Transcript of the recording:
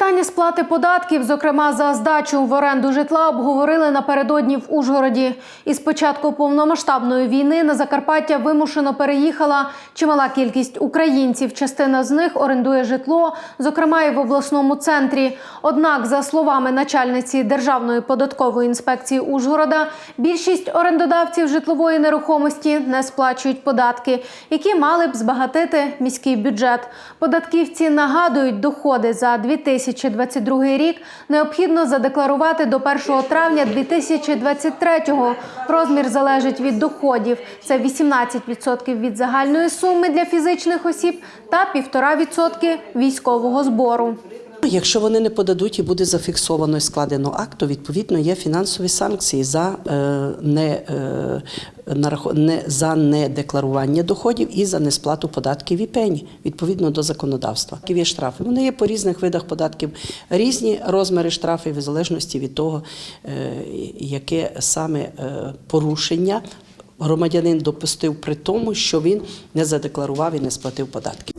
Питання сплати податків, зокрема за здачу в оренду житла, обговорили напередодні в Ужгороді. Із початку повномасштабної війни на Закарпаття вимушено переїхала чимала кількість українців. Частина з них орендує житло, зокрема і в обласному центрі. Однак, за словами начальниці Державної податкової інспекції Ужгорода, більшість орендодавців житлової нерухомості не сплачують податки, які мали б збагатити міський бюджет. Податківці нагадують, доходи за 2022 рік необхідно задекларувати до 1 травня 2023-го. Розмір залежить від доходів. Це 18% від загальної суми для фізичних осіб та 1,5% військового збору. Якщо вони не подадуть і буде зафіксовано і складено акт, то відповідно є фінансові санкції за е, не, е, не за недекларування доходів і за несплату податків і пені відповідно до законодавства. Є штрафи. Вони є по різних видах податків, різні розміри штрафів в залежності від того, е, яке саме порушення. Громадянин допустив при тому, що він не задекларував і не сплатив податки.